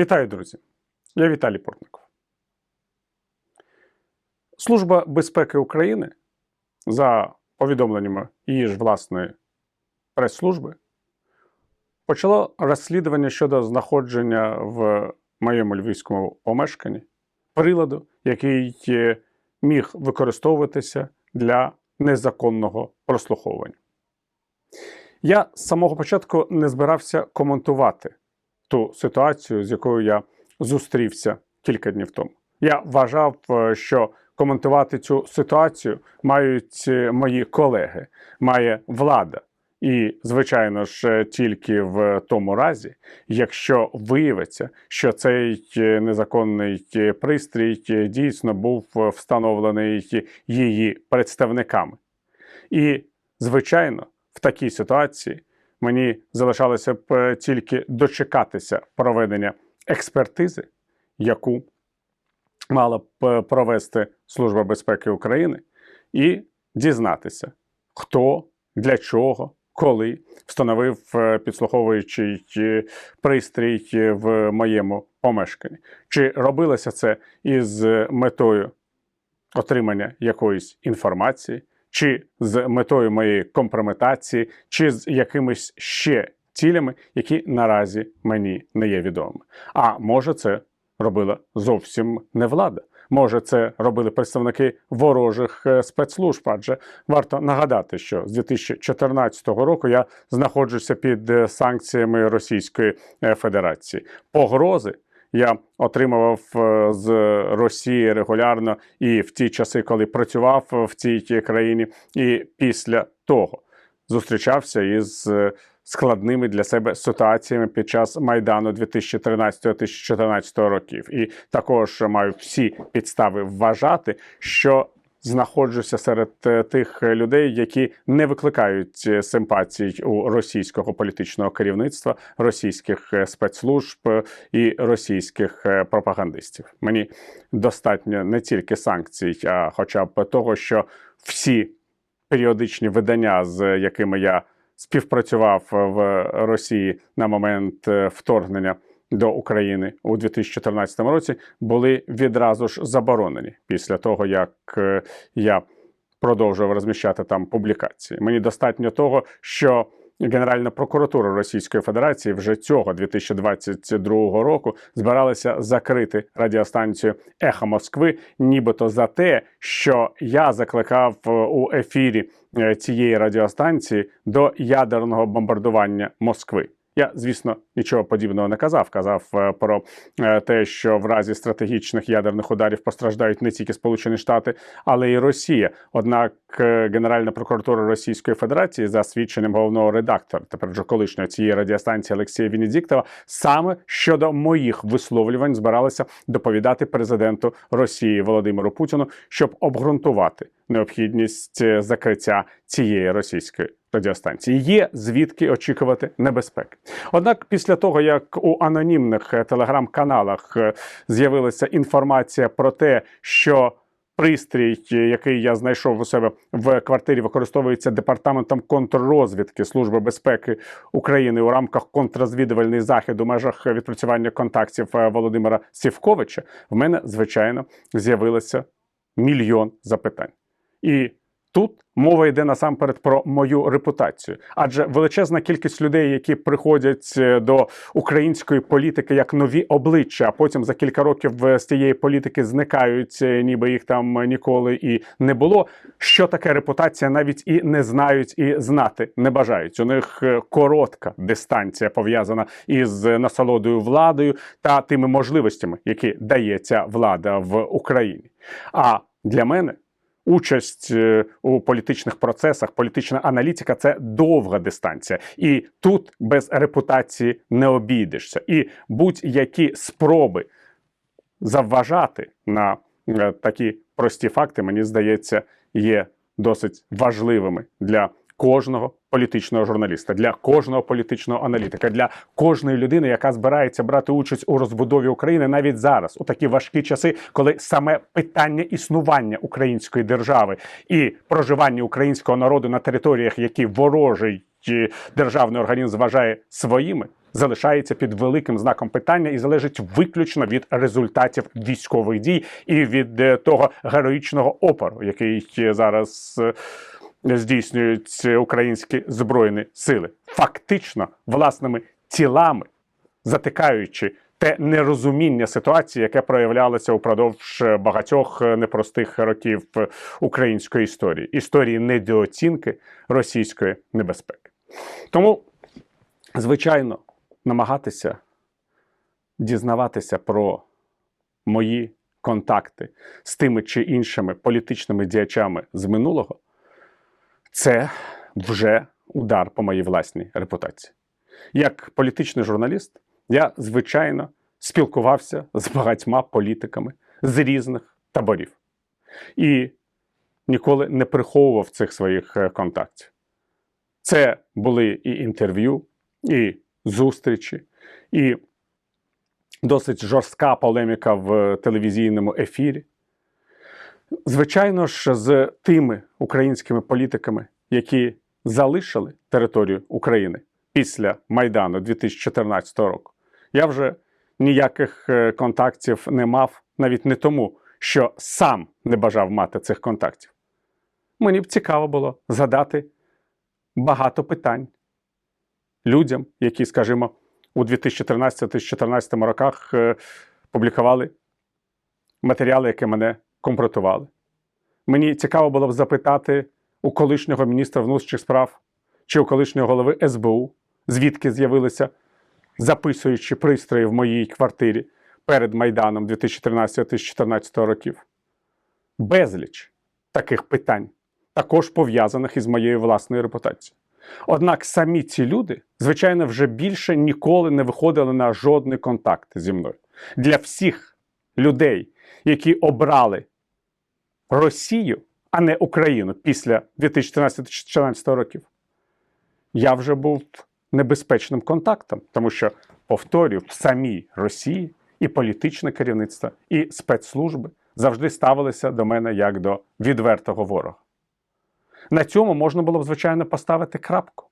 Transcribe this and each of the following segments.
Вітаю, друзі! Я Віталій Портников. Служба безпеки України за повідомленнями її ж власної прес-служби почала розслідування щодо знаходження в моєму львівському помешканні приладу, який е, міг використовуватися для незаконного прослуховування. Я з самого початку не збирався коментувати ту ситуацію, з якою я зустрівся кілька днів тому. Я вважав, е, що коментувати цю ситуацію мають е, мої колеги, має влада. І, звичайно ж, е, тільки в тому разі, якщо виявиться, що цей незаконний пристрій дійсно був встановлений її представниками. І, звичайно, в такій ситуації мені залишалося б е, тільки дочекатися проведення експертизи, яку мала б е, провести Служба безпеки України, і дізнатися, хто, для чого, коли встановив е, підслуховуючий пристрій в моєму помешканні. Чи робилося це із метою отримання якоїсь інформації, чи з метою моєї компрометації, чи з якимись ще цілями, які наразі мені не є відомими. А може, це робила зовсім не влада. Може, це робили представники ворожих е, спецслужб, адже варто нагадати, що з 2014 року я знаходжуся під е, санкціями Російської е, Федерації. Погрози я отримував е, з Росії регулярно і в ті часи, коли працював в цій країні, і після того зустрічався із е, складними для себе ситуаціями під час майдану 2013-2014 років. І також маю всі підстави вважати, що знаходжуся серед е, тих людей, які не викликають е, симпатій у російського політичного керівництва, російських е, спецслужб е, і російських е, пропагандистів. Мені достатньо не тільки санкцій, а хоча б того, що всі періодичні видання, з якими я співпрацював в Росії на момент е, вторгнення до України у 2014 році, були відразу ж заборонені після того, як е, я продовжував розміщати там публікації. Мені достатньо того, що Генеральна прокуратура Російської Федерації вже цього 2022 року збиралася закрити радіостанцію Ехо Москви, нібито за те, що я закликав е, у ефірі е, цієї радіостанції до ядерного бомбардування Москви. Я, звісно, нічого подібного не казав. Казав е, про е, те, що в разі стратегічних ядерних ударів постраждають не тільки Сполучені Штати, але й Росія. Однак е, Генеральна прокуратура Російської Федерації за свідченням головного редактора, тепер вже колишнього цієї радіостанції Олексія Венедіктова, саме щодо моїх висловлювань збиралася доповідати президенту Росії Володимиру Путіну, щоб обґрунтувати необхідність закриття цієї російської радіостанції. Є звідки очікувати небезпеки. Однак, після того як у анонімних е, телеграм-каналах е, з'явилася інформація про те, що Пристрій, е, який я знайшов у себе в квартирі, використовується департаментом контррозвідки Служби безпеки України у рамках контррозвідувальний захід у межах відпрацювання контактів Володимира Сівковича. В мене звичайно з'явилося мільйон запитань. І тут мова йде насамперед про мою репутацію, адже величезна кількість людей, які приходять е, до української політики як нові обличчя, а потім за кілька років е, з тієї політики зникають, е, ніби їх там ніколи і не було. Що таке репутація, навіть і не знають, і знати не бажають. У них коротка дистанція пов'язана із насолодою владою та тими можливостями, які дає ця влада в Україні. А для мене участь е, у політичних процесах, політична аналітика це довга дистанція, і тут без репутації не обійдешся. І будь-які спроби завважати на е, такі прості факти, мені здається, є досить важливими для кожного політичного журналіста, для кожного політичного аналітика, для кожної людини, яка збирається брати участь у розбудові України навіть зараз, у такі важкі часи, коли саме питання існування української держави і проживання українського народу на територіях, які ворожий е, державний організм вважає своїми, залишається під великим знаком питання і залежить виключно від результатів військових дій і від е, того героїчного опору, який е, зараз здійснюють українські збройні сили, фактично власними тілами затикаючи те нерозуміння ситуації, яке проявлялося упродовж багатьох непростих років української історії, історії недооцінки російської небезпеки. Тому, звичайно, намагатися дізнаватися про мої контакти з тими чи іншими політичними діячами з минулого, це вже удар по моїй власній репутації. Як політичний журналіст, я, звичайно, спілкувався з багатьма політиками з різних таборів і ніколи не приховував цих своїх е, контактів. Це були і інтерв'ю, і зустрічі, і досить жорстка полеміка в телевізійному ефірі. Звичайно ж, з тими українськими політиками, які залишили територію України після Майдану 2014 року, я вже ніяких е, контактів не мав, навіть не тому, що сам не бажав мати цих контактів. Мені б цікаво було задати багато питань людям, які, скажімо, у 2013-2014 роках е, публікували матеріали, які мене компротували. Мені цікаво було б запитати у колишнього міністра внутрішніх справ чи у колишнього голови СБУ, звідки з'явилися записуючи пристрої в моїй квартирі перед Майданом 2013-2014 років. Безліч таких питань, також пов'язаних із моєю власною репутацією. Однак самі ці люди, звичайно, вже більше ніколи не виходили на жодний контакт зі мною. Для всіх людей, які обрали Росію, а не Україну після 2014-2014 років, я вже був небезпечним контактом, тому що, повторюю, в самій Росії і політичне керівництво, і спецслужби завжди ставилися до мене як до відвертого ворога. На цьому можна було б, звичайно, поставити крапку.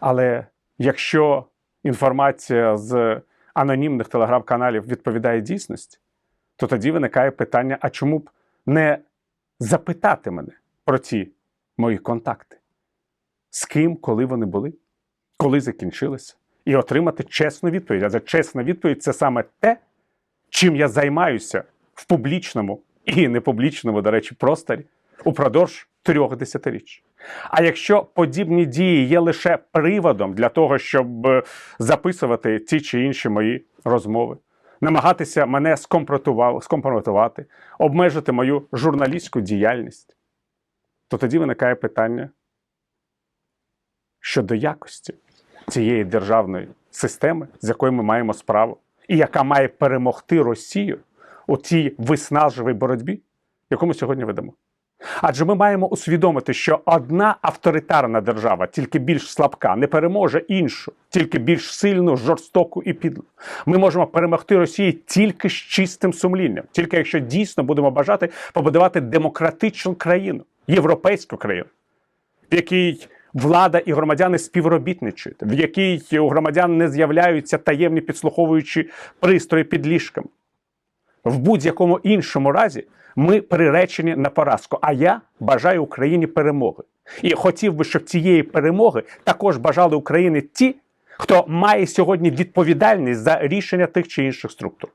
Але якщо інформація з анонімних телеграм-каналів відповідає дійсності, то тоді виникає питання: а чому б не запитати мене про ці мої контакти? З ким, коли вони були? коли закінчилися, і отримати чесну відповідь. Адже чесна відповідь це саме те, чим я займаюся в публічному і непублічному, до речі, просторі упродовж трьох десятиріч. А якщо подібні дії є лише приводом для того, щоб е, записувати ті чи інші мої розмови, намагатися мене скомпрометувати, обмежити мою журналістську діяльність, то тоді виникає питання щодо якості цієї державної системи, з якою ми маємо справу, і яка має перемогти Росію у цій виснажливій боротьбі, яку ми сьогодні ведемо. Адже ми маємо усвідомити, що одна авторитарна держава, тільки більш слабка, не переможе іншу, тільки більш сильну, жорстоку і підлу. Ми можемо перемогти Росію тільки з чистим сумлінням, тільки якщо дійсно будемо бажати побудувати демократичну країну, європейську країну, в якій влада і громадяни співробітничають, в якій у громадян не з'являються таємні підслуховуючі пристрої під ліжками. В будь-якому іншому разі ми приречені на поразку. А я бажаю Україні перемоги. І хотів би, щоб цієї перемоги також бажали Україні ті, хто має сьогодні відповідальність за рішення тих чи інших структур.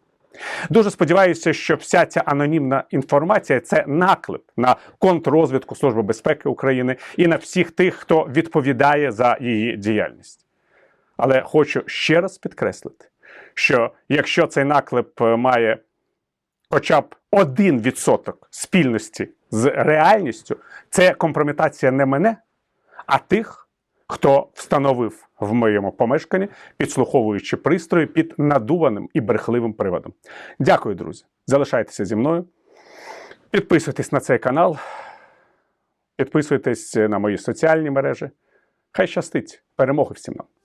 Дуже сподіваюся, що вся ця анонімна інформація це наклеп на контррозвідку Служби безпеки України і на всіх тих, хто відповідає за її діяльність. Але хочу ще раз підкреслити, що якщо цей наклеп е, має хоча б один відсоток спільності з реальністю, це компрометація не мене, а тих хто встановив в моєму помешканні, підслуховуючи пристрої під надуваним і брехливим приводом. Дякую, друзі. Залишайтеся зі мною. Підписуйтесь на цей канал, підписуйтесь на мої соціальні мережі. Хай щастить! Перемоги всім нам!